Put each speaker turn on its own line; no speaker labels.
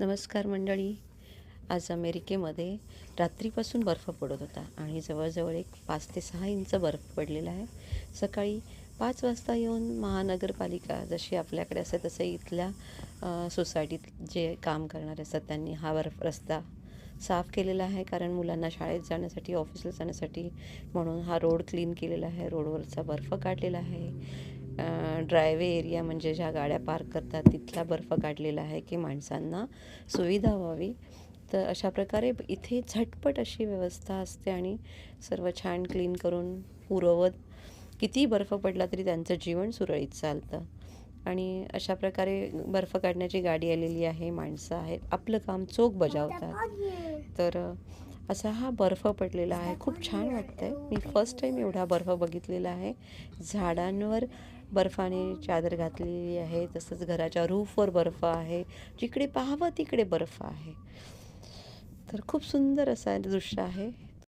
नमस्कार मंडळी. आज अमेरिकेमध्ये रात्रीपासून बर्फ पडत होता आणि जवळजवळ एक पाच ते सहा इंच बर्फ पडलेला आहे. सकाळी पाच वाजता येऊन महानगरपालिका जशी आपल्याकडे असते तसं इथल्या सोसायटीत जे काम करणारे असतात त्यांनी हा बर्फ रस्ता साफ केलेला आहे. कारण मुलांना शाळेत जाण्यासाठी ऑफिसला जाण्यासाठी म्हणून हा रोड क्लीन केलेला आहे. रोडवरचा बर्फ काढलेला आहे. ड्रायवे एरिया म्हणजे ज्या गाड्या पार्क करतात तिथला बर्फ काढलेला आहे की माणसांना सुविधा व्हावी. तर अशा प्रकारे इथे झटपट अशी व्यवस्था असते आणि सर्व छान क्लीन करून पुरवत कितीही बर्फ पडला तरी त्यांचं जीवन सुरळीत चालतं. आणि अशा प्रकारे बर्फ काढण्याची गाडी आलेली आहे माणसं आहेत आपलं काम चोख बजावतात. तर असा हा बर्फ पडलेला आहे. खूप छान वाटतं आहे मी फर्स्ट टाईम एवढा बर्फ बघितलेला आहे. झाडांवर बर्फाने चादर घातलेली आहे तसंच घराच्या रूफवर बर्फ आहे जिकडे पाहावं तिकडे बर्फ आहे. तर खूप सुंदर असं दृश्य आहे.